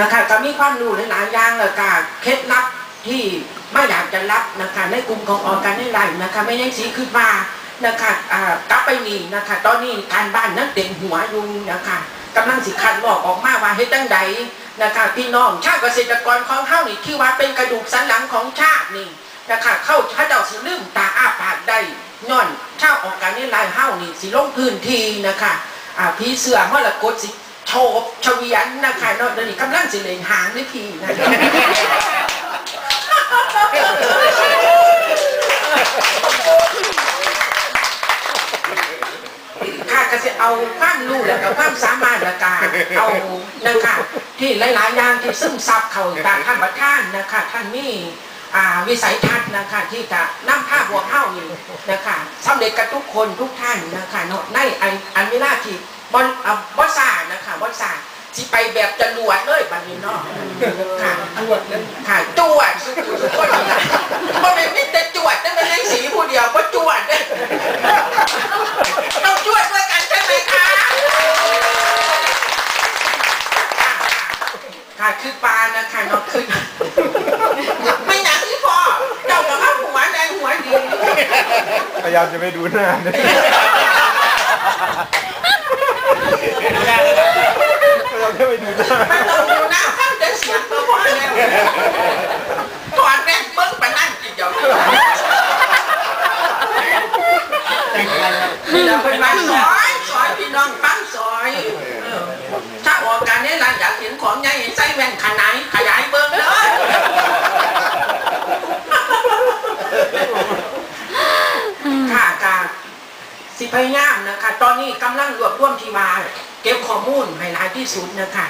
นะคะก็มีความรู้หลายอย่างแล้วก็เคล็ดลับที่ไม่อยากจะรับนะคะในกลุ่มของออการในไลน์นะคะ ไม่ยังสีขึ้นมานะคะอ่ากลับไปนี่นะคะ ตอนนี้การบ้านนั้นเต็มหัวอยู่นะคะกำลังสิคันบอกออกมาว่าเฮ็ดจังใดนะคะพี่น้องชาติเกษตรกรของเฮานี่ที่ว่าเป็นกระดูกสันหลังของชาตินี่นะคะเข้าพระเจ้าสิลืมตาอ้าปากได้ย้อนชาวออกการในไลน์เฮานี่สิลงพื้นที่นะคะอ่าพี่เสือมรกตสิ โชบชวียนนะคะเนอกเดี๋ยวนี้กำลังสิเลงหางด้วยพี่นะคะค่ะก็จะเอาความรู้แล้วก็ความสามารถและกาเอานะคะที่หลายๆอย่างที่ซึมซับเขาจากท่านประธานนะคะท่านมีอ่าวิสัยทัศน์นะคะที่จะนำภาพหัวเข้าอยู่นะคะสำเร็จกับทุกคนทุกท่านนะคะเนาะในอันอันเวลาที่ บอลอ่าบอสซานะคะบอสซาสิไปแบบจรวดเลยบัดนี้เนาะค่ะจวดเลยค่ะจวดสุดๆสุดคนนะเพราะเป็นมิตรจวดนั่นเป็นสีผู้เดียวเพราะจวดเนี่ยต้องจวดด้วยกันใช่ไหมคะค่ะคือปลานะคะเนาะคือไม่หนักที่พอเจ้ากับว่าหัวแดงหัวดีพยายามจะไม่ดูหน้าเนี่ย พยายามจะไม่ดูหน้าไม่ต้องดูหน้าฟังแต่เสียงก็พอแล้วถอนแรกเบิ้งไปนั่นอีกเดี๋ยวนี้พี่น้องเป็นมาซอยซอยพี่น้องฟังซอยเออถ้าออกการนี้เราอยากเห็นของใหญ่ใส่แว่นขนายขยายเบิ้งเลย ค่ะกา สิพยายามนะคะ ตอนนี้กำลังรวบรวมทีมาเก็บข้อมูลให้หลายที่สุดนะคะ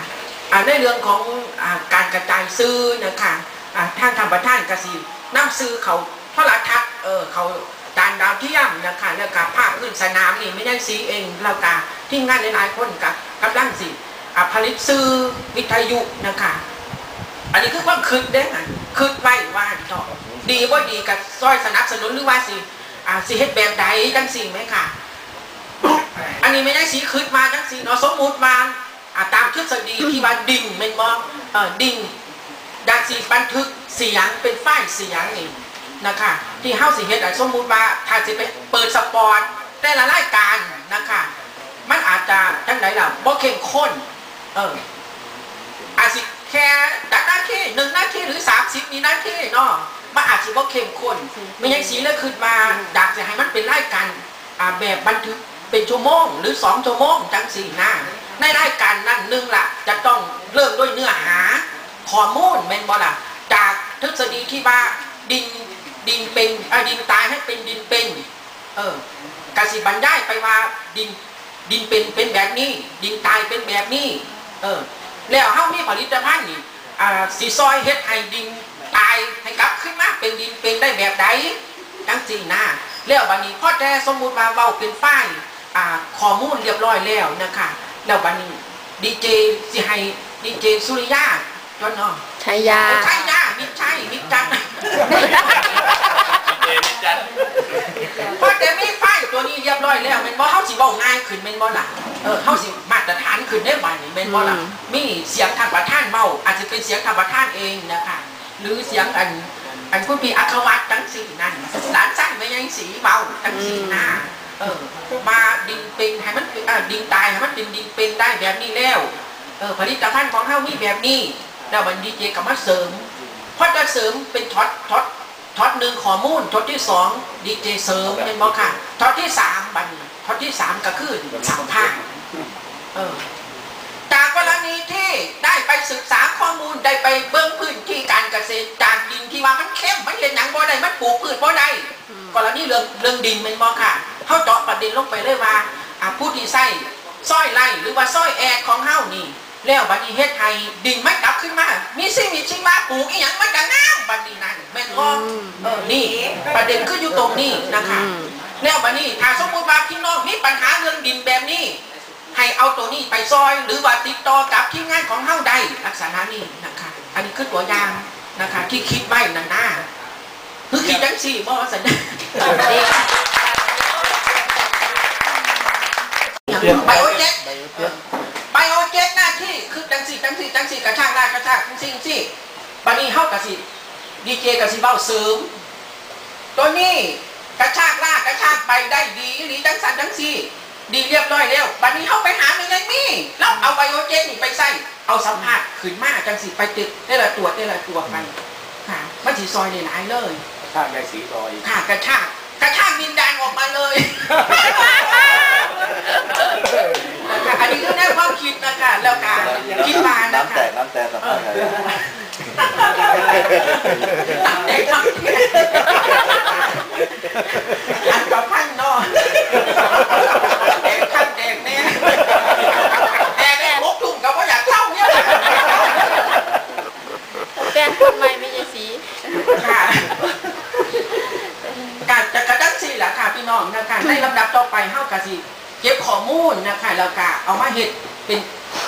อ่าในเรื่องของอการกระจายซื้อนะคะอ่าทางธรรมท่านกสินำซื้อเขาโทรทัศเออเขาจานดาวเทียมนะคะแล้วก็ภาพพื้นสนามนี่ไม่ได้ซีเองแล้วก็ที่งานหลายๆคนกับกำลังสิผลิตซื้อวิทยุนะคะอันนี้คือความคืดเด้งอะคืดไว้ว่าต่อดีว่าดีกับซอยสนับสนุนหรือว่าสิสิเฮ็ดแบบใดจังสิ่งไหมค่ะ อันนี้ไม่ได้สีคืดมาจังสิ่งเนาะสมมุติมาตามทฤษฎีที่ว่าดิ่งแมันมองดิ่งดากสีบันทึกเสียงเป็นไฟล์เสียงนี่นะคะที่เฮาสิเฮ็ดอะสมมุติว่าถ้าสิไปเปิดสปอร์ตแต่ละรายการนะคะมันอาจจะจังไดล่ะบ่เข้มข้นเอออาจสิแค่ดักหน้าที่หนึ่งหน้าที่หรือสามสิบมีหน้าที่เนาะมันอาจจะว่เข้มข้นไม่ยังสีเลยขึ้นมาดักจะให้มันเป็นรายการแบบบันทึก เป็นชั่วโมงหรือสองชั่วโมงจังสี่หน้าในรายการนั้นหนึ่งละจะต้องเริ่มด้วยเนื้อหาข้อมูลแม่นบ่ล่ะ จากทฤษฎีที่ว่าดินดินเป็นดินตายให้เป็นดินเป็น เออกสิบรรยายไปว่าดินดินเป็นเป็นแบบนี้ ดินตายเป็นแบบนี้ เออ แล้วเฮามีผลิตภัณฑ์นี่อ่าสีซอยเฮ็ดให้ดินตายให้กลับขึ้นมาเป็นดินเป็นได้แบบใดจังซี่นะแล้วบัดนี้พ่อแต่สมมุติว่าเว้าเป็นฝ้าย ข้อมูลเรียบร้อยแล้วนะคะแล้วบัดนี้ดีเจสิให้ดีเจสุริยาจนเนาะชายาใช่ยามิใช่มิจันเอมิจันพอแต่มีไฟตัวนี้เรียบร้อยแล้วแม่นบ่เฮาสิเว้าง่ายขึ้นแม่นบ่ล่ะเออเฮาสิมาตรฐานขึ้นได้บัดนี้แม่นบ่ล่ะอืมมีเสียงทางประธานเว้าอาจจะเป็นเสียงทางประธานเองนะคะหรือเสียงอันอันคุณพี่อัครวัตรจังสี่นั่นหลานสั้นไม่ยังสีเบาจังสี่หน้า เออมาดินเป็นให้มันเป็นอ่าดินตายให้มันเป็นดินเป็นได้แบบนี้แล้ว เออผลิตภัณฑ์ของเฮามีแบบนี้แล้วมันดีเจก็มาเสริมพอจะเสริมเป็นท็อตท็อตท็อตหนึ่งข้อมูลท็อตที่สองดีเจเสริมเป็นบ่ค่ะท็อตที่สามบัดนท็อตที่สามก็คือสัมภาษณ์เออจากกรณีที่ได้ไปศึกษาข้อมูลได้ไปเบื้องพื้นที่การเกษตรจากดินที่ว่ามันเข้มมันเห็นหนังบ่ได้มันปลูกพืชบ่ได้กรณีเรื่องเรื่องดินเป็นบ่ค่ะ เขาเจาะประเด็นลงไปเลยว่าอ่าผู้ที่ใส่สร้อยไล่หรือว่าสร้อยแอกของเฮานี่ แล้วบัดนี้เฮ็ดให้ดินมันกลับขึ้นมา มีสิ่งมีชีวาปลูกอีหยังมันก็งามบัดนี้นั่นแม่นบ่อืมเออนี่ ประเด็นคืออยู่ตรงนี้นะคะอืมแล้วบัดนี้ถ้าสมมติว่าพี่น้องมีปัญหาเรื่องดินแบบนี้ให้เอาตัวนี้ไปซอยหรือว่าติดต่อกับทีมงานของเฮาได้ลักษณะนี้นะคะ อันนี้คือตัวอย่างนะคะ ที่คิดไว้นั่นนะคือคิดจังสี่บ่สันนะ ไบโอเจ็ตไบโอเจ็ตหน้าที่คือจังสี่จังสี่นะคะจริงๆสิบัดนี้เฮากะสิดีเจกะสิเว้าเสริม ตัวนี้กระชากลากกระชากไปได้ดีหรือจังสันจังซี่ดีเรียบร้อยแล้วบัดนี้เฮาไปหาไม่ได้มีแล้วเอาไบโอเจนนี่ไปใส่เอาสัมผัสขึ้นมาจังสิไปติดได้ละตัวได้ละตัวไปค่ะมันสิซอยได้หลายเลยข้างในสีรอยค่ะกระชากกระชากดินแดงออกมาเลยนะคะ อันนี้คือแนวความคิดนะคะแล้วการคิดมานะน้ำแตคะกน้ำแตกสัมภาษณ์ใครเด็กทำเด็กอันกับพันเนอนเด็กขันเด็กเนี่ยแด็กแด็กลุกทุ่งกับว่าอยากเข้าเนี่ยแฟนคนใหม่ไม่ใช่สี ค่ะการจะกระดังสิล่ะค่ะพี่น้องนะคะในลำดับต่อไปเฮากะสิ เก็บข้อมูลนะคะแล้วก็เอามาเฮ็ดเป็น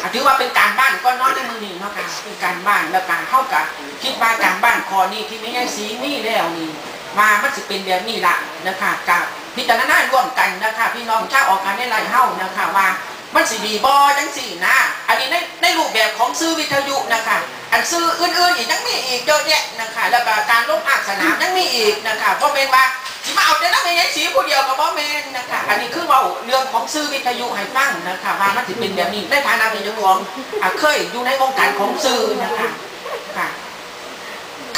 อะถือว่าเป็นการบ้านก็น้อยในมือนี้เนาะค่ะเป็นการบ้านแล้วการเท่ากับคิดว่าการบ้านคอนี้ที่ไม่ให้สีนี่แล้วนี่มามันสิเป็นแบบนี้ละนะคะกับพิจารณาร่วมกันนะคะ พี่น้องชาวออกการในไรเฮ้านะคะว่ามันสิดีบอจังสี่นะอันนี้ในในรูปแบบของซื้อวิทยุนะคะ อันซื้ออื่นๆอีกยังมีอีกเยอะแยะนะคะ แล้วก็การลบภาคสนามยังมีอีกนะคะเพราะเป็นว่า เอาแต่นักเรียนสีผู้เดียวกับบ่แมนนะคะ อันนี้คือเว่าเรื่องของซื้อวิทยุให้ฟังนะคะว่ามันถึเป็นแบบนี้ในฐานะเป็นเจ้าของอะเคยอยู่ในวงการของซื้อนะคะค่ะ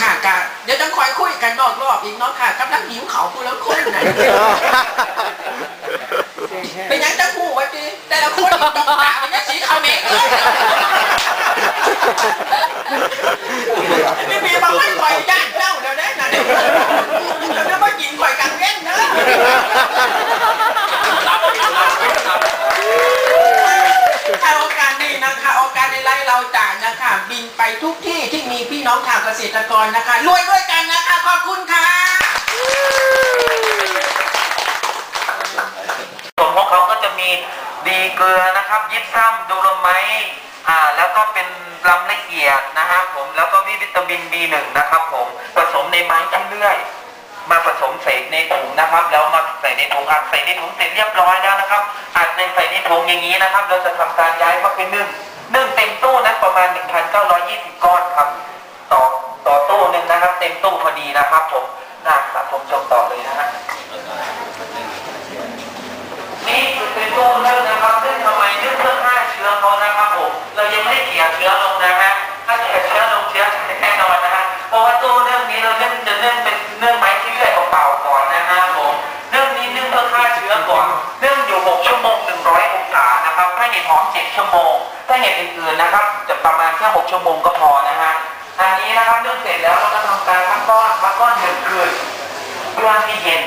ค่ะกะเดี๋ยวจะคอยคุยกันนอกรอบอีกเนาะค่ะกำลังหิวเขาพูดแล้วคนไหนเป็นหยังจังหูวะจีแต่ละคนอีกตกปากเป็นยังสีขาวเมฆเลยพี่ปีบอกให้ข่อย ษตรกรนะคะรวยด้วยกันนะคะขอบคุณค่ะส่วนของเขาก็จะมีดีเกลือนะครับยิปซัมดูโลไมต์อ่าแล้วก็เป็นลำละเอียดนะฮะผมแล้วก็วิตามิน B1 นะครับผมผสมในไม้ขี้เลื่อยมาผสมใส่ในถุงนะครับ แล้วมาใส่ในถุงอัดใส่ในถุงเสร็จเรียบร้อยแล้วนะครับอัดในใส่ในถุงอย่างนี้นะครับ เราจะทำการย้ายเข้าไปนึ่ง เห็ดหอม7ชั่วโมง ถ้าเห็ดอื่นๆนะครับ จะประมาณแค่6ชั่วโมงก็พอนะฮะอันนี้นะครับนึ่องเสร็จแล้วเราก็ทำการพักก้อนพักก้อนหนึ่งคืนเพื่อให้เย็น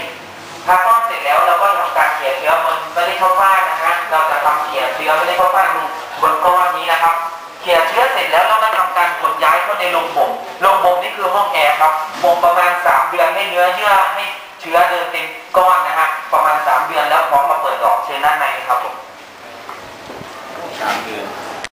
พาก้อนเสร็จแล้วเราก็ทำการเขี่ยเชื้อมันไม่ได้เข้าฟ้านนะฮะเราจะทำเขี่ยเชื้อไม่ได้เข้าฟ้านบนก้อนนี้นะครับเขี่ยเชื้อเสร็จแล้วเราก็ทำการขนย้ายเข้าในโรงบ่มโรงบ่มนี่คือห้องแอร์ครับบ่มประมาณ3เดือนให้เนื้อเยื่อให้เชื้อเดินเต็มก้อนนะฮะประมาณ3เดือนแล้วพร้อมมาเปิดดอกเชื้อด้านในครับผม Cám.